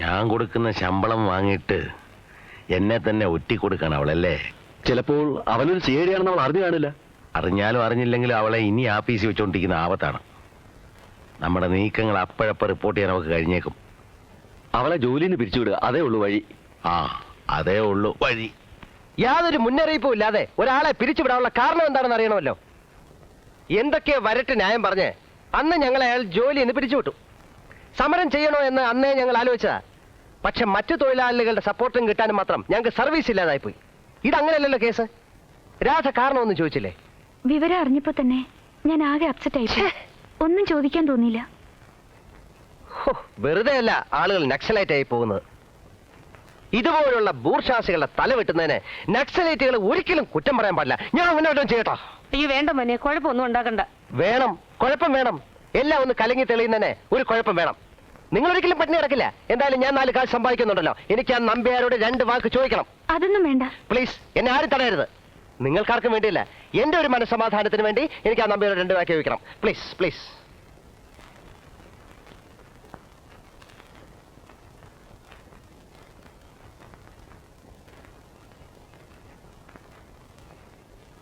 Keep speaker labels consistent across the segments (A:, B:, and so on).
A: ഞാൻ കൊടുക്കുന്ന ശമ്പളം വാങ്ങിയിട്ട് എന്നെ തന്നെ ഒറ്റിക്കൊടുക്കാൻ അവളല്ലേ?
B: ചിലപ്പോൾ അവനൊരു ചേടിയാണെന്ന് അവൾ അറിഞ്ഞു കാണില്ല.
A: അറിഞ്ഞാലും അറിഞ്ഞില്ലെങ്കിലും അവളെ ഇനി ആഫീസിൽ വെച്ചുകൊണ്ടിരിക്കുന്ന ആപത്താണ്. നമ്മുടെ നീക്കങ്ങൾ അപ്പോഴപ്പോൾ റിപ്പോർട്ട് ചെയ്യാൻ അവൾക്ക് കഴിഞ്ഞേക്കും.
B: അവളെ ജോലിയിൽ നിന്ന് പിരിച്ചുവിടുക അതേ ഉള്ളൂ വഴി.
A: ആ അതേ ഉള്ളൂ. വഴി.
C: യാതൊരു മുന്നറിയിപ്പും ഇല്ലാതെ ഒരാളെ പിരിച്ചുവിടാനുള്ള കാരണം എന്താണെന്ന് അറിയണമല്ലോ? എന്തൊക്കെ വരട്ട് ന്യായം പറഞ്ഞേ അന്ന് ഞങ്ങൾ അയാൾ ജോലി എന്ന് പിരിച്ചുവിട്ടു. സമരം ചെയ്യണോ എന്ന് അന്നേ ഞങ്ങൾ ആലോചിച്ചതാ. പക്ഷെ മറ്റു തൊഴിലാളികളുടെ സപ്പോർട്ടും കിട്ടാനും മാത്രം ഞങ്ങൾക്ക് സർവീസ് ഇല്ലാതായിപ്പോയി. ഇതങ്ങനെയല്ലല്ലോ കേസ്? രാധ കാരണമൊന്നും ചോദിച്ചില്ലേ?
D: വിവരം അറിഞ്ഞപ്പോ തന്നെ ഞാൻ ആകെ അപ്സെറ്റ് ആയി ഒന്നും ചോദിക്കാൻ തോന്നിയില്ല.
C: ഹോ, വെറുതെ അല്ല ആളുകൾ നക്സലൈറ്റ് ആയി പോകുന്നത്. ഇതുപോലുള്ള ബൂർഷാസികളുടെ തല വെട്ടുന്നതിന് നക്സലൈറ്റുകൾ ഒരിക്കലും കുറ്റം പറയാൻ പാടില്ല. ഞാൻ മുന്നോട്ടും ചെയ്യട്ടോ.
E: അയ്യോ വേണ്ട മനെ. കുഴപ്പമൊന്നും ഉണ്ടാക്കണ്ട.
C: വേണം. കുഴപ്പം വേണം. എല്ലാം ഒന്ന് കലങ്ങി തെളിയുന്നതിന് ഒരു കുഴപ്പം വേണം. നിങ്ങൾ ഒരിക്കലും പട്ടിണി കിടക്കില്ല. എന്തായാലും ഞാൻ നാല് കാശ് സമ്പാദിക്കുന്നുണ്ടല്ലോ. എനിക്ക് ആ നമ്പ്യാരോട് രണ്ട് വാക്ക് ചോദിക്കണം.
D: അതൊന്നും വേണ്ട.
C: പ്ലീസ് എന്നെ ആരും തടയരുത്. നിങ്ങൾക്കാർക്കും വേണ്ടിയില്ല. എന്റെ ഒരു മനസ്സമാധാനത്തിന് വേണ്ടി എനിക്ക് ആ നമ്പ്യാരോട് രണ്ട് വാക്ക് ചോദിക്കണം. പ്ലീസ് പ്ലീസ്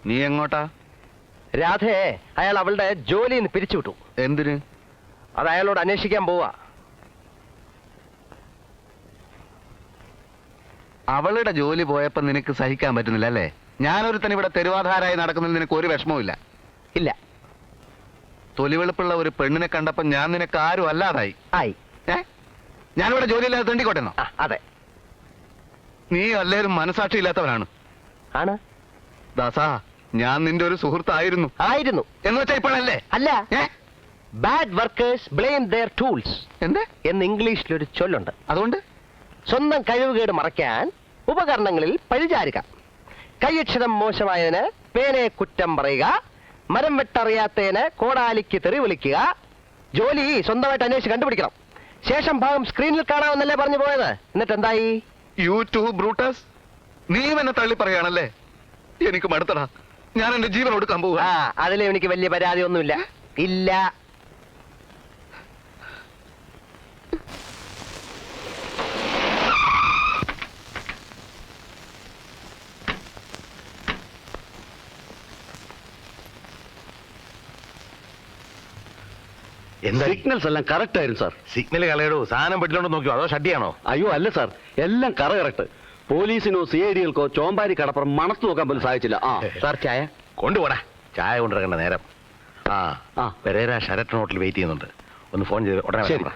F: നീ എങ്ങോട്ടാ?
C: രാധയെ അയാൾ അവളുടെ ജോലിയിൽ നിന്ന് പിരിച്ചുവിട്ടു.
F: എന്തിന്?
C: അത് അയാളോട് അന്വേഷിക്കാൻ പോവാ.
F: അവളുടെ ജോലി പോയപ്പോ നിനക്ക് സഹിക്കാൻ പറ്റുന്നില്ല അല്ലേ? ഞാനൊരുത്തൻ ഇവിടെ തെരുവാധാരായി നടക്കുന്നതിൽ നിനക്ക് ഒരു വിഷമവും
C: ഇല്ല.
F: തൊലിവെളുപ്പുള്ള ഒരു പെണ്ണിനെ കണ്ടപ്പോ ഞാൻ നിനക്ക് ആരും അല്ലാതായി.
C: ആയി.
F: ഏ? ഞാനിവിടെ ജോലിയില്ലാതെ തെണ്ടിക്കോട്ടെന്നോ
C: തണ്ടിക്കോട്ടെന്നോ അതെ.
F: നീ അല്ലേലും മനസാക്ഷി ഇല്ലാത്തവനാണ്.
C: ആണ്?
F: ദാസാ ഞാൻ നിന്റെ ഒരു സുഹൃത്തായിരുന്നു.
C: ആയിരുന്നു.
F: എന്ന് വെച്ചാ ഇപ്പോഴല്ലേ?
C: അല്ല. Bad workers blame their tools
F: എന്ത്?
C: എന്ന് ഇംഗ്ലീഷിലൊരു ചൊല്ലുണ്ട്.
F: അതുകൊണ്ട്?
C: സ്വന്തം കഴിവുകേട് മറയ്ക്കാൻ ഉപകരണങ്ങളിൽ പഴിചാരുക കൈയക്ഷരം മോശമായതിന് പേനെ കുറ്റം പറയുക. മരം വെട്ടറിയാത്തതിന് കോടാലിക്ക് തെറി വിളിക്കുക. ജോലി സ്വന്തമായിട്ട് അന്വേഷിച്ച് കണ്ടുപിടിക്കണം. ശേഷം ഭാഗം സ്ക്രീനിൽ കാണാമെന്നല്ലേ പറഞ്ഞു പോയത്. എന്നിട്ട് എന്തായി
F: യൂട്യൂബ് ബ്രൂട്ടസ് നീ എന്നെ തള്ളി പറയാണല്ലേ എനിക്ക് മടുത്തടാ. ഞാൻ എന്റെ ജീവൻ കൊടുക്കാൻ പോവുക
C: ആ അതിലും എനിക്ക് വലിയ പരാതി ഒന്നുമില്ല. ഇല്ല.
A: എന്താ
B: സിഗ്നൽസ് എല്ലാം കറക്റ്റ് ആയിരുന്നു സാർ
A: സിഗ്നൽ കളയടോ സാധനം പെട്ടിലുണ്ടോ നോക്കിയോ? അതോ ഷട്ടിയാണോ
B: അയ്യോ അല്ല സാർ എല്ലാം കറ കറക്റ്റ് പോലീസിനോ സി ഐ ഡികൾക്കോ ചോമ്പാരി കടപ്പുറം മണത്ത് നോക്കാൻ പോലും സാധിച്ചില്ല. ആ
C: സാർ ചായ?
A: കൊണ്ടുപോടാ. ചായ കൊണ്ടിറങ്ങേണ്ട നേരം. ആ
B: ആ.
A: പെരേര ശരട്ടൻ ഹോട്ടലിൽ വെയിറ്റ് ചെയ്യുന്നുണ്ട്. ഒന്ന് ഫോൺ ചെയ്ത് ഉടനെ
B: ശരി.
A: Oh.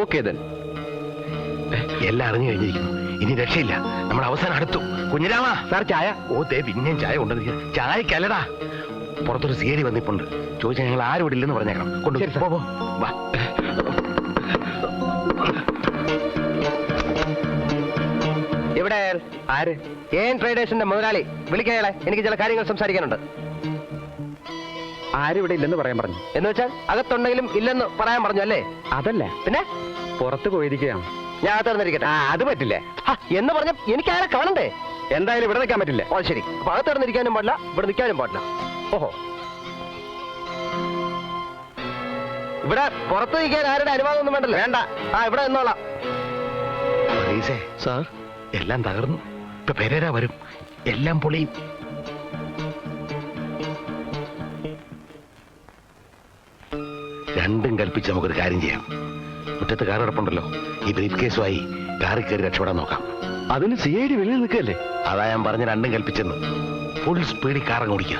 B: ഓക്കെ ദെൻ
A: എല്ലാം അറിഞ്ഞു കഴിഞ്ഞിരിക്കുന്നു. ഇനി രക്ഷയില്ല. നമ്മൾ അവസാനം അടുത്തു. കുഞ്ഞിരാമ.
C: സാർ ചായ.
A: ഓ ദേ പിന്നെയും ചായ കൊണ്ടുവന്നിരിക്കുക ചായക്കല്ലടാ. പുറത്തൊരു സീരി വന്നിട്ടുണ്ട്. വന്നിപ്പുണ്ട് ചോദിച്ചാൽ ഞങ്ങൾ ആരും ഇവിടെ ഇല്ലെന്ന് പറഞ്ഞേക്കണം. കൊണ്ടു പോ. വാ.
C: ഇവിടെ അയാൾ? ആര് ഏൻ ട്രേഡേഴ്സിന്റെ മുതലാളി. വിളിക്കയാളെ എനിക്ക് ചില കാര്യങ്ങൾ സംസാരിക്കാനുണ്ട്.
B: ആരും ഇവിടെ ഇല്ലെന്ന് പറയാൻ പറഞ്ഞു.
C: എന്ന് വെച്ചാൽ അകത്തുണ്ടെങ്കിലും ഇല്ലെന്ന് പറയാൻ പറഞ്ഞു അല്ലേ?
B: അതല്ല.
C: പിന്നെ?
B: പുറത്ത് പോയിരിക്കുകയാണ്.
C: ഞാൻ തുറന്നിരിക്കട്ടെ.
B: ആ അത് പറ്റില്ല.
C: എന്ന് പറഞ്ഞ എനിക്ക് ആരെ കാണണ്ടേ?
B: എന്തായാലും ഇവിടെ നിൽക്കാൻ പറ്റില്ല.
C: ഓ ശരി. അപ്പൊ അകത്ത് കിടന്നിരിക്കാനും പാടില്ല ഇവിടെ നിൽക്കാനും പാടില്ല. ഓഹോ. ഇവിടെ പുറത്ത് നിൽക്കാൻ ആരുടെ അനുവാദം ഒന്നും വേണ്ടല്ലോ? വേണ്ട. ആ ഇവിടെ നിന്നോളാം.
B: സാർ?
A: എല്ലാം തകർന്നു. ഇപ്പൊ പെരേര വരും. എല്ലാം പൊളിയും. രണ്ടും കൽപ്പിച്ച് നമുക്കൊരു കാര്യം ചെയ്യാം. മുറ്റത്ത് കാർ കിടപ്പുണ്ടല്ലോ. ഈ ബ്രീഫ് കേസുമായി കാറിൽ കയറി രക്ഷപ്പെടാൻ നോക്കാം.
B: അതിന് സി ഐ ഡി വെളിയിൽ നിൽക്കല്ലേ
A: അതാ ഞാൻ പറഞ്ഞ രണ്ടും കൽപ്പിച്ചെന്ന്. ഫുൾ സ്പീഡിൽ കാറങ്ങ് ഓടിക്കുക.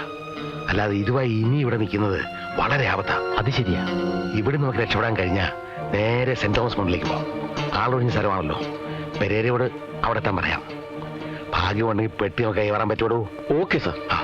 A: അല്ലാതെ ഇതുമായി ഇനി ഇവിടെ നിൽക്കുന്നത് വളരെ ആപത്താ.
B: അത് ശരിയാ.
A: ഇവിടെ നമുക്ക് രക്ഷപ്പെടാൻ കഴിഞ്ഞാൽ നേരെ സെന്റ് തോമസ് മണ്ണിലേക്ക് പോകാം ആളൊഴിഞ്ഞ സ്ഥലമാണല്ലോ. പെരേരയോട് അവിടെ എത്താൻ പറയാം. ഭാഗ്യമുണ്ടെങ്കിൽ പെട്ടി നമുക്ക് കൈവറാൻ പറ്റുള്ളൂ
B: ഓക്കെ സാർ
A: ആ.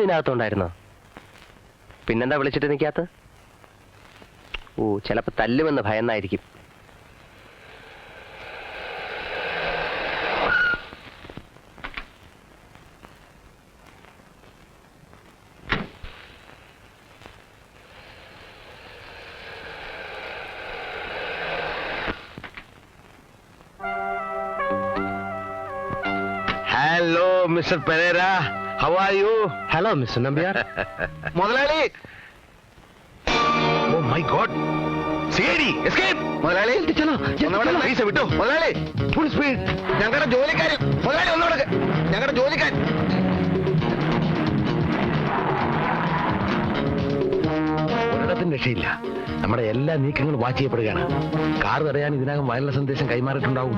C: ഇതിനകത്തുണ്ടായിരുന്നോ? പിന്നെന്താ വിളിച്ചിട്ട് നിൽക്കാത്ത ഓ ചിലപ്പോൾ തല്ലുമെന്ന് ഭയന്നായിരിക്കും.
A: Hello mister Pereira how are you
C: hello mister Nambiar
F: മുതലാളി
A: oh my god CID escape
F: മുതലാളി ഒന്നവിടെ പൈസ വിട്ടു. മുതലാളി
A: ഫുൾ സ്പീഡ്
F: ഞങ്ങളുടെ ജോലിക്കാരൻ മുതലാളി ഒന്നോടക്ക് ഞങ്ങളുടെ ജോലിക്കാരൻ
A: ഒരിടത്തും രക്ഷയില്ല. നമ്മുടെ എല്ലാ നീക്കങ്ങളും വാച്ച് ചെയ്യപ്പെടുകയാണ്. കാർ തടയാൻ ഇതിനകം വയലുള്ള സന്ദേശം കൈമാറിയിട്ടുണ്ടാവും.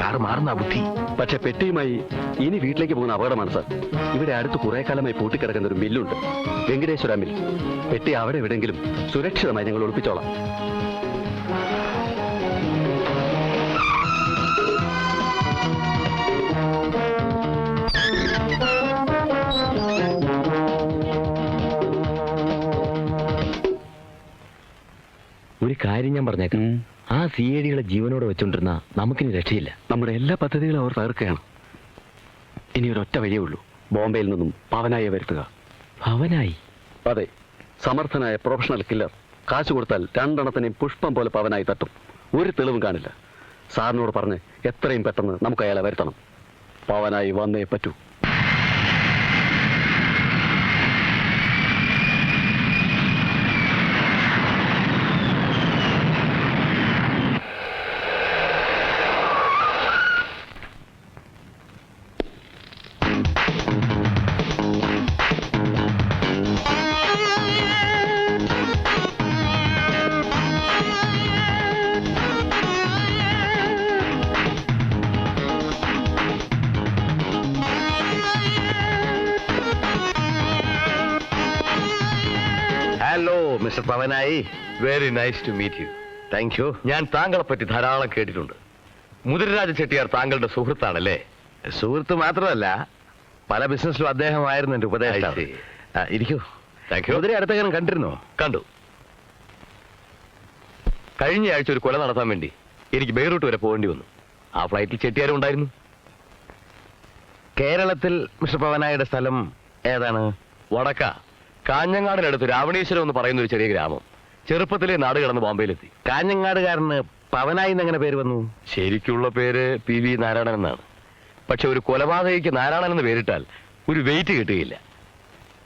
A: കാർ മാറുന്ന ബുദ്ധി.
B: പക്ഷെ പെട്ടിയുമായി ഇനി വീട്ടിലേക്ക് പോകുന്ന അപകടമാണ് സാർ. ഇവിടെ അടുത്ത് കുറെ കാലമായി പൂട്ടിക്കിടക്കുന്ന ഒരു മില്ലുണ്ട്. വെങ്കടേശ്വര മിൽ. പെട്ടി അവിടെ എവിടെയെങ്കിലും സുരക്ഷിതമായി ഞങ്ങൾ ഒളിപ്പിച്ചോളാം.
G: ഒരു കാര്യം ഞാൻ പറഞ്ഞേക്കാം. ആ സി ഐ ഡികളെ ജീവനോട് വെച്ചോണ്ടിരുന്ന നമുക്കിനി രക്ഷയില്ല.
B: നമ്മുടെ എല്ലാ പദ്ധതികളും അവർ തകർക്കുകയാണ്. ഇനി ഒരൊറ്റ വഴിയേ ഉള്ളൂ. ബോംബെയിൽ നിന്നും പവനായി വരുത്തുക.
G: പവനായി?
B: അതെ. സമർത്ഥനായ പ്രൊഫഷണൽ കില്ലർ. കാശ് കൊടുത്താൽ രണ്ടെണ്ണത്തിനെയും പുഷ്പം പോലെ പവനായി തട്ടും. ഒരു തെളിവും കാണില്ല. സാറിനോട് പറഞ്ഞ് എത്രയും പെട്ടെന്ന് നമുക്ക് അയാളെ വരുത്തണം. പവനായി വന്നേ പറ്റൂ.
A: Mister Pavanayi
H: very nice to meet you
A: thank you
H: ഞാൻ താങ്കളെ പറ്റി ധാരാളം കേട്ടിട്ടുണ്ട്. മുതിരരാജ ചെട്ടിയാർ താങ്കളുടെ സുഹൃത്താണല്ലേ?
A: സുഹൃത്ത് മാത്രമല്ല പല ബിസിനസ്സിലും അദ്ദേഹമായിരുന്നു എന്റെ ഉപദേശം. ഇരിക്കൂ.
H: താങ്ക് യു
A: അടുത്തെങ്ങനെ കണ്ടിരുന്നോ?
H: കണ്ടു. കഴിഞ്ഞ ആഴ്ച ഒരു കൊല നടത്താൻ വേണ്ടി എനിക്ക് ബെയ്റൂട്ട് വരെ പോകേണ്ടി വന്നു. ആ ഫ്ലൈറ്റിൽ ചെട്ടിയാരും ഉണ്ടായിരുന്നു.
A: കേരളത്തിൽ മിസ്റ്റർ പവനായുടെ സ്ഥലം ഏതാണ്?
H: വടക്ക. കാഞ്ഞങ്ങാടിനടുത്ത് രാവണീശ്വരം എന്ന് പറയുന്ന ഒരു ചെറിയ ഗ്രാമം. ചെറുപ്പത്തിലെ നാട് കടന്ന് ബോംബെയിലെത്തി.
A: കാഞ്ഞങ്ങാടുകാരന് പവനായി എന്നെങ്ങനെ പേര് വന്നു?
H: ശരിക്കുള്ള പേര് പി വി നാരായണൻ എന്നാണ്. പക്ഷെ ഒരു കൊലപാതകയ്ക്ക് നാരായണൻ എന്ന് പേരിട്ടാൽ ഒരു വെയിറ്റ് കിട്ടുകയില്ല.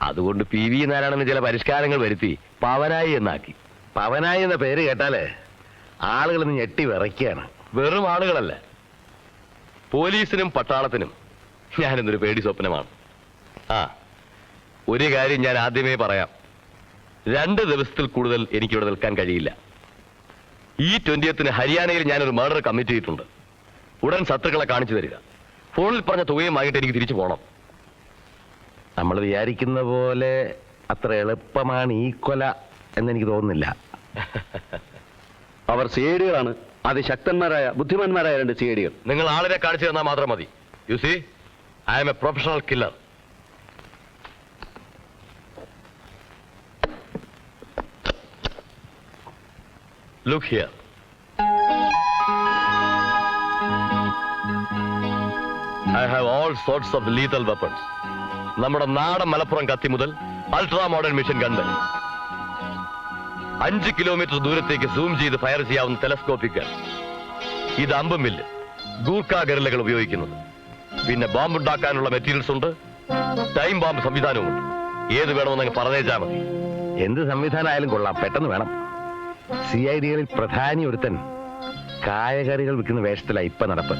H: അതുകൊണ്ട് പി വി നാരായണന് ചില പരിഷ്കാരങ്ങൾ വരുത്തി പവനായി എന്നാക്കി.
A: പവനായി എന്ന പേര് കേട്ടാലേ ആളുകൾ ഇന്ന് ഞെട്ടി വിറയ്ക്കുകയാണ്.
H: വെറും ആളുകളല്ല. പോലീസിനും പട്ടാളത്തിനും ഞാനിന്നൊരു പേടി സ്വപ്നമാണ്. ആ ഒരു കാര്യം ഞാൻ ആദ്യമേ പറയാം. രണ്ട് ദിവസത്തിൽ കൂടുതൽ എനിക്കിവിടെ നിൽക്കാൻ കഴിയില്ല. ഈ ട്വന്റിയത്തിന് ഹരിയാനയിൽ ഞാനൊരു മർഡർ കമ്മിറ്റ് ചെയ്തിട്ടുണ്ട്. ഉടൻ ശത്രുക്കളെ കാണിച്ചു തരിക. ഫോണിൽ പറഞ്ഞ തുകയും വാങ്ങിയിട്ട് എനിക്ക് തിരിച്ചു പോകണം
A: നമ്മൾ വിചാരിക്കുന്ന പോലെ അത്ര എളുപ്പമാണ് ഈ കൊല എന്നെനിക്ക് തോന്നുന്നില്ല.
B: അവർ ശക്തന്മാരായ അതിശക്തന്മാരായ ബുദ്ധിമാന്മാരായ രണ്ട് സിഐഡികൾ
H: നിങ്ങൾ ആളിനെ കാണിച്ചു തന്നാൽ മാത്രം മതി. You see I am a professional killer look here I have all sorts of lethal weapons നമ്മുടെ നാടൻ മലപ്പുറം കത്തി മുതൽ അൾട്രാ മോഡേൺ മിഷൻ ഗൺ വരെ. അഞ്ച് കിലോമീറ്റർ ദൂരത്തേക്ക് സൂം ചെയ്ത് ഫയർ ചെയ്യാവുന്ന ടെലസ്കോപ്പിക് ഇത് അമ്പുമില്ല് ഗൂർക്ക ഗറിലകൾ ഉപയോഗിക്കുന്നത്. പിന്നെ ബോംബ് ഉണ്ടാക്കാനുള്ള മെറ്റീരിയൽസ് ഉണ്ട്. ടൈം ബോംബ് സംവിധാനവും ഉണ്ട്. ഏത് വേണമെന്ന് പറഞ്ഞേച്ചാൽ മതി.
A: എന്ത് സംവിധാനമായാലും കൊള്ളാം. പെട്ടെന്ന് വേണം. സി ഐ ഡികളിൽ പ്രധാനി ഒരുത്തൻ കായകറികൾ വിൽക്കുന്ന വേഷത്തിലായി ഇപ്പൊ നടപ്പ്.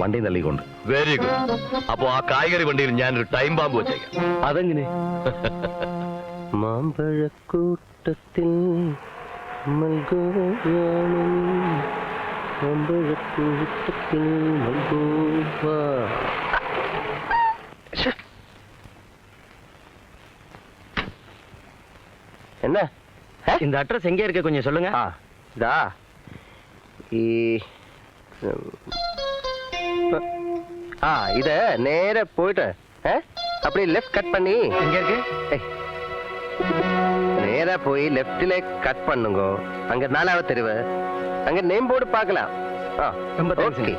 A: വണ്ടി തള്ളിക്കൊണ്ട്.
H: വെരി ഗുഡ് അപ്പൊ ആ കായകറി വണ്ടിയിൽ ഞാനൊരു ടൈം ബാമ്പ് വെച്ചേക്കാം.
B: അതെങ്ങനെ?
C: മാമ്പഴക്കൂട്ടത്തിൽ എന്നാ? இந்த அட்ரஸ் எங்க இருக்கு கொஞ்சம் சொல்லுங்க. இதா? ஆ இத நேரா போயிட்டு ஆ, அப்படியே லெஃப்ட் கட் பண்ணி. எங்க இருக்கு? நேரா போய் லெஃப்ட்ல கட் பண்ணுங்க. அங்க நாலாவது தெருவு. அங்க நேம் போர்டு பார்க்கலாம். ஆ ரொம்ப ஓகே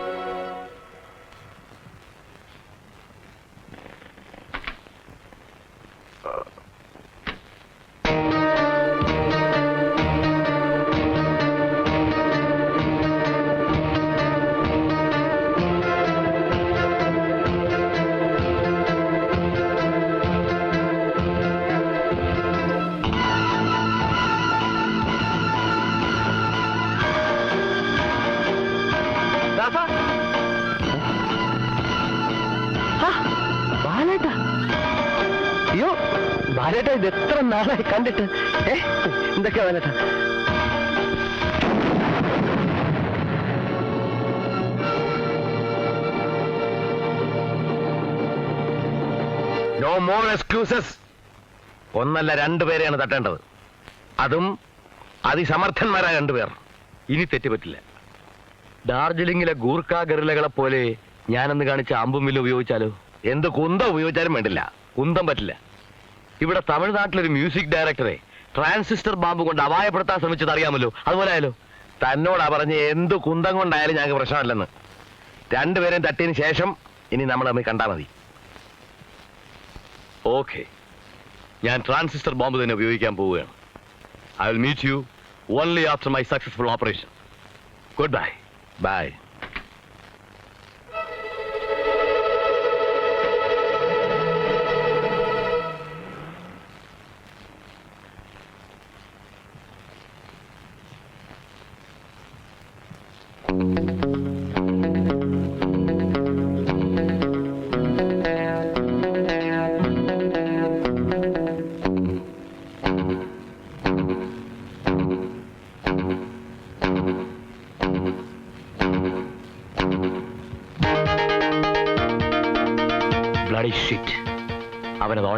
D: ബാലേട്ട
C: ഇത് എത്ര നാളായി കണ്ടിട്ട്? ഏ? എന്തൊക്കെയാ വേണ്ട
A: നോ മോർ എക്സ്ക്യൂസസ് ഒന്നല്ല രണ്ടുപേരെയാണ് തട്ടേണ്ടത്. അതും അതിസമർത്ഥന്മാരായ രണ്ടുപേർ
H: ഇനി തെറ്റുപറ്റില്ല ഡാർജിലിംഗിലെ ഗൂർഖ ഗറിലകളെ പോലെ ഞാനെന്ന് കാണിച്ച അമ്പും ഉപയോഗിച്ചാലോ?
A: എന്ത് കുന്തം ഉപയോഗിച്ചാലും വേണ്ടില്ല.
H: കുന്തം പറ്റില്ല. ഇവിടെ തമിഴ്നാട്ടിലൊരു മ്യൂസിക് ഡയറക്ടറെ ട്രാൻസിസ്റ്റർ ബാമ്പ് കൊണ്ട് അപായപ്പെടുത്താൻ ശ്രമിച്ചത് അറിയാമല്ലോ അതുപോലെ ആയാലോ
A: തന്നോടാ പറഞ്ഞ് എന്ത് കുന്തം കൊണ്ടായാലും ഞങ്ങൾക്ക് പ്രശ്നമല്ലെന്ന്. രണ്ടുപേരെയും തട്ടിയതിന് ശേഷം ഇനി നമ്മൾ തമ്മിൽ കണ്ടാൽ മതി.
H: ഓക്കെ. ഞാൻ ട്രാൻസിസ്റ്റർ ബോംബ് തന്നെ ഉപയോഗിക്കാൻ പോവുകയാണ്. I will meet you only after my successful
A: operation
H: good bye bye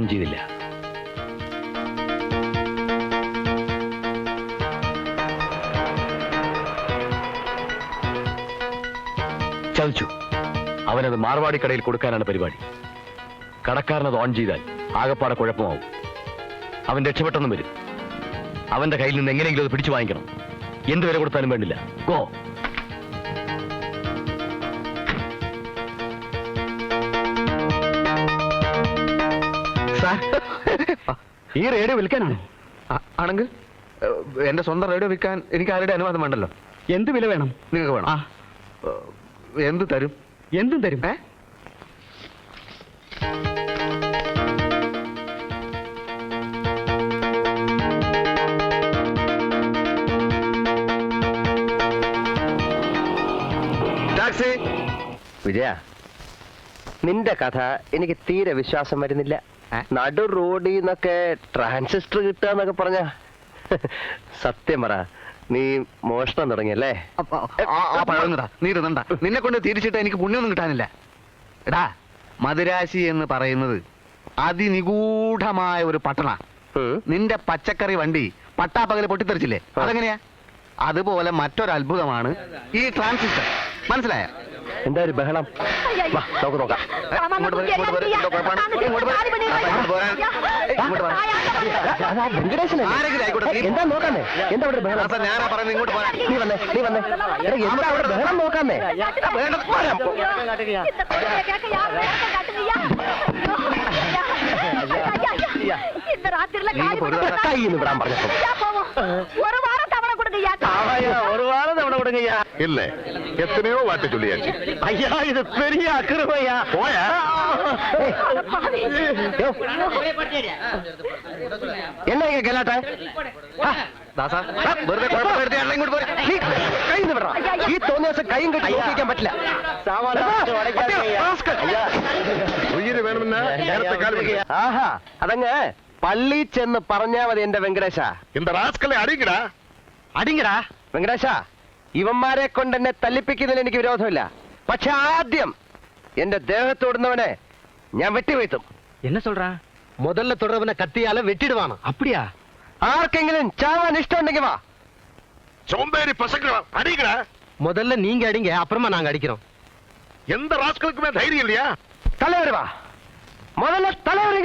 H: on ചെയ്തില്ല. ചതിച്ചു. അവനത് മാർവാടി കടയിൽ കൊടുക്കാനാണ് പരിപാടി. കടക്കാരനത് ഓൺ ചെയ്താൽ ആകപ്പാടെ കുഴപ്പമാവും. അവൻ രക്ഷപ്പെട്ടെന്നും വരും. അവന്റെ കയ്യിൽ നിന്ന് എങ്ങനെയെങ്കിലും അത് പിടിച്ചു വാങ്ങിക്കണം. എന്ത് വില കൊടുത്താലും വേണ്ടില്ല. ഗോ.
B: ഈ റേഡിയോ വിൽക്കാനാണോ?
F: ആണെങ്കിൽ എന്റെ സ്വന്തം റേഡിയോ വിൽക്കാൻ എനിക്ക് ആരുടെ അനുവാദം വേണ്ടല്ലോ?
B: എന്ത് വില വേണം?
F: നിങ്ങൾക്ക് വേണം. എന്ത് തരും?
B: എന്തും തരും.
F: ഏ?
C: വിജയ നിന്റെ കഥ എനിക്ക് തീരെ വിശ്വാസം വരുന്നില്ല. നടു റോഡിൽ നിന്നൊക്കെ ട്രാൻസിസ്റ്റർ കിട്ടുക എന്നൊക്കെ പറഞ്ഞ. സത്യം പറ നീ മോഷണം തുടങ്ങിയല്ലേ
F: ആ പഴങ്ങടാ നീ ഇരുന്നണ്ട. നിന്നെ കൊണ്ട് തിരിച്ചിട്ട് എനിക്ക് പുണ്യൊന്നും കിട്ടാനില്ല. എടാ മദുരാശി എന്ന് പറയുന്നത് അതിനിഗൂഢമായ ഒരു പട്ടണ. നിന്റെ പച്ചക്കറി വണ്ടി പട്ടാപ്പകൽ പൊട്ടിത്തെറിച്ചില്ലേ? അതെങ്ങനെയാ? അതുപോലെ മറ്റൊരു അത്ഭുതമാണ് ഈ ട്രാൻസിസ്റ്റർ. മനസ്സിലായ?
C: എന്താ ബഹളം വാ നമുക്ക് നോക്കാം എന്താ നോക്കാന്നേ എന്താ അവിടെ ബഹളം നീ വന്നേ നീ വന്നേ എന്താ ബഹളം നോക്കാന്നേ
F: ഇന്ന്
C: രാത്രി വിടാൻ പറഞ്ഞപ്പോ
D: ஒரு வாரம் தவணை கொடுங்கய்யா
C: ஒரு வாரம் தவணை கொடுங்கய்யா
A: ഇല്ലേ എത്രയോ വാട്ടി ചൊല്ലിയാച്ചു
C: ஐயா இது பெரிய அக்கிரமையா
A: പോയാ
C: என்ன இங்க கலாட்ட
F: ദാസ, ആ, വെറുതെ കുഴപ്പം വരുത്തി അല്ല ഇങ്ങോട്ട് പോരാ.
C: നീ കൈ വിടറ ഈ തോന്നിയ ദിവസം കൈയും കെട്ടി നോക്കിക്കാൻ പറ്റില്ല
A: ഉയിര് വേണമെന്ന് നേരത്തെ കാലം
C: ആഹാ അതങ്ങ് പള്ളി ചെന്ന് പറഞ്ഞാ മതി എന്റെ വെങ്കടേശ
A: இந்த ராஸ்கலை அடிக்கடா
C: അടിങ്ങടാ. വെങ്കടേശ ഇവന്മാരെ കൊണ്ട് എന്നെ തല്ലിപ്പിക്കുന്നതിൽ എനിക്ക് വിരോധമില്ല. പക്ഷെ ആദ്യം എന്റെ ദേഹത്തോടുന്നവനെ ഞാൻ வைத்தும்.
B: என்ன சொல்றா
C: முதல்ல தொடர்பன கத்தியால வெட்டிடுவானா அப்படியா ആർക്കെങ്കിലും ചാവാൻ ഇഷ്ടമുണ്ടെങ്കിൽ വാ.
A: சோம்பேறி பசங்களா அடிங்கடா
C: முதல்ல நீங்க அடிங்க அப்புறமா நாங்க அடிக்கிறோம்
A: எந்த ராஸ்களுக்குமே தைரியம் இல்லையா
C: தலைவர் வா முதல்ல தலைவர்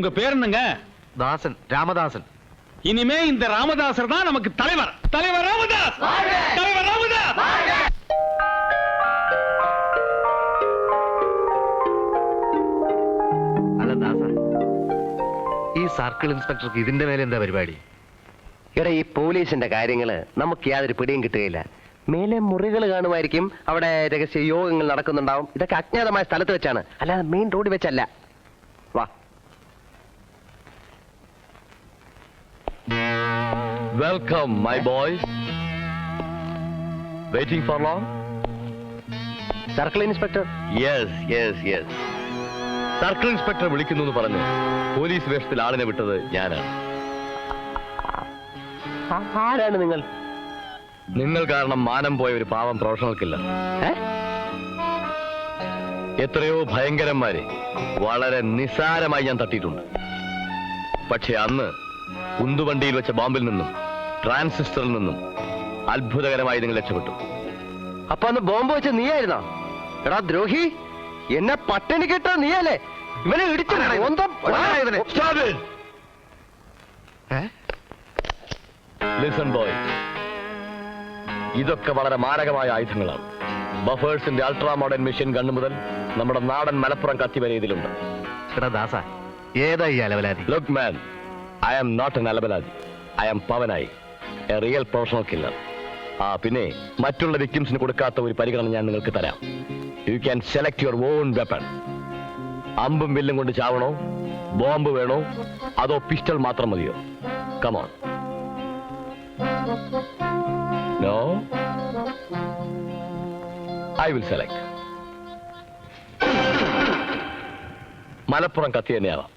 I: உங்க பேர் என்னங்க
F: ദാസൻ രാമദാസൻ
I: இனிமே இந்த ராமதாசர் தான் நமக்கு தலைவர் தலைவர் ராமதாஸ் தலைவர் ராமதாஸ்
F: അല്ല ദാസ ഈ സർക്കിൾ ഇൻസ്പെക്ടർക്ക് ഇതിന്റെ മേലെ എന്താ പരിപാടി
C: എടാ ഈ പോലീസിന്റെ കാര്യങ്ങള് നമുക്ക് യാതൊരു പിടിയും കിട്ടുകയില്ല മേലെ മുറികൾ കാണുമായിരിക്കും അവിടെ രഹസ്യ യോഗങ്ങൾ നടക്കുന്നുണ്ടാവും ഇതൊക്കെ അജ്ഞാതമായ സ്ഥലത്ത് വെച്ചാണ് അല്ലാതെ മെയിൻ റോഡിൽ വെച്ചല്ല വാ
H: Welcome my boys. Waiting for long?
C: Circle inspector
H: yes yes yes circle inspector വിളിക്കുന്നു എന്ന് പറഞ്ഞ് പോലീസ് വേഷത്തിൽ ആളിനെ വിട്ടത് ഞാനാണ്.
C: ആരാണ് നിങ്ങൾ?
H: നിങ്ങൾ കാരണം മാനം പോയ ഒരു പാവം
C: പ്രൊഫഷണൽക്കില്ല.
H: എത്രയോ ഭയങ്കരന്മാരെ വളരെ നിസാരമായി ഞാൻ തട്ടിയിട്ടുണ്ട്. പക്ഷെ അന്ന് ഉന്തുവണ്ടിയിൽ വെച്ച ബോംബിൽ നിന്നും ട്രാൻസിസ്റ്ററിൽ നിന്നും അത്ഭുതകരമായി നിങ്ങൾ രക്ഷപ്പെട്ടു.
C: അപ്പൊ അന്ന് ബോംബ് വെച്ച നീയായിരുന്നോ? എടാ ദ്രോഹി എന്നെ പട്ടിണി കിട്ട നീയല്ലേ? ഇവനെ ഇടിച്ചു
H: ലിസൺ ബോയ് ഇതൊക്കെ വളരെ മാരകമായ ആയുധങ്ങളാണ്. ബഫേഴ്സിന്റെ അൾട്രാ മോഡേൺ മെഷീൻ ഗണ്ണ് മുതൽ നമ്മുടെ നാടൻ മലപ്പുറം കത്തി വരെ ഇതിലുണ്ട്.
F: ഏതായി ഏതാ ഈ അലവലാതി?
H: Look man I am not an അലബലാജ് I am Pavanayi. A real professional killer ആ പിന്നെ മറ്റുള്ള വിക്ടിംസിന് കൊടുക്കാത്ത ഒരു പരിഗണന ഞാൻ നിങ്ങൾക്ക് തരാം. You can select your own weapon അമ്പും വില്ലും കൊണ്ട് ചാവണോ? ബോംബ് വേണോ? അതോ പിസ്റ്റൾ മാത്രം മതിയോ? Come on no I will select Malappuram കത്തി തന്നെയാവാം?